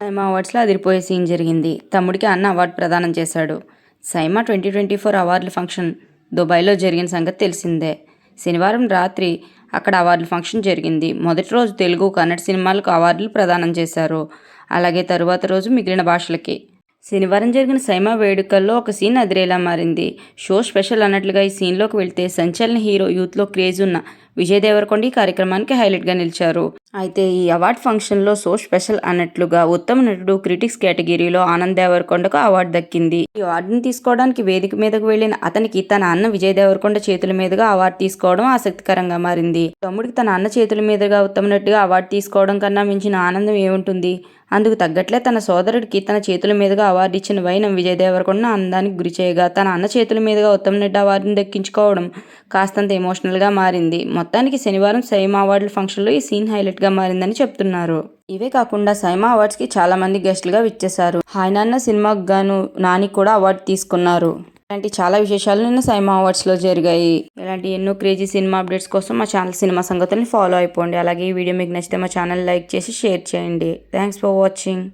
సైమా అవార్డ్స్లో అదిరిపోయే సీన్ జరిగింది. తమ్ముడికి అన్న అవార్డు ప్రదానం చేశాడు. సైమా ట్వంటీ ట్వంటీ ఫోర్ అవార్డుల ఫంక్షన్ దుబాయ్లో జరిగిన సంగతి తెలిసిందే. శనివారం రాత్రి అక్కడ అవార్డుల ఫంక్షన్ జరిగింది. మొదటి రోజు తెలుగు కన్నడ సినిమాలకు అవార్డులు ప్రదానం చేశారు. అలాగే తరువాత రోజు మిగిలిన భాషలకి. శనివారం జరిగిన సైమా వేడుకల్లో ఒక సీన్ అదిరేలా మారింది. షో స్పెషల్ అన్నట్లుగా ఈ సీన్లోకి వెళ్తే సంచలన హీరో యూత్లో క్రేజ్ ఉన్న విజయ్ దేవరకొండ ఈ కార్యక్రమానికి హైలైట్గా నిలిచారు. అయితే ఈ అవార్డ్ ఫంక్షన్లో సో స్పెషల్ అన్నట్లుగా ఉత్తమ నటుడు క్రిటిక్స్ కేటగిరీలో ఆనంద్ దేవరకొండకు అవార్డు దక్కింది. ఈ అవార్డుని తీసుకోవడానికి వేదిక మీదకు వెళ్ళిన అతనికి తన అన్న విజయ్ దేవరకొండ చేతుల మీదుగా అవార్డు తీసుకోవడం ఆసక్తికరంగా మారింది. తమ్ముడికి తన అన్న చేతుల మీదుగా ఉత్తమ నటుడిగా అవార్డు తీసుకోవడం కన్నా మించిన ఆనందం ఏముంటుంది? అందుకు తగ్గట్లే తన సోదరుడికి తన చేతుల మీదుగా అవార్డు ఇచ్చిన వైనం విజయ్ దేవరకొండ ఆనందానికి గురి చేయగా తన అన్న చేతుల మీదుగా ఉత్తమ నటి అవార్డుని దక్కించుకోవడం కాస్తంత ఎమోషనల్గా మారింది. మొత్తానికి శనివారం సైమా అవార్డుల ఫంక్షన్లో ఈ సీన్ హైలైట్గా మారిందని చెప్తున్నారు. ఇవే కాకుండా సైమా అవార్డ్స్కి చాలామంది గెస్ట్లుగా విచ్చేశారు. హాయ్ నాన్న సినిమాకు గాను నాని కూడా అవార్డు తీసుకున్నారు. ఇలాంటి చాలా విశేషాలు నిన్న సైమా అవార్డ్స్లో జరిగాయి. ఇలాంటి ఎన్నో క్రేజీ సినిమా అప్డేట్స్ కోసం మా ఛానల్ సినిమా సంగతుల్ని ఫాలో అయిపోండి. అలాగే ఈ వీడియో మీకు నచ్చితే మా ఛానల్ లైక్ చేసి షేర్ చేయండి. Thanks for watching.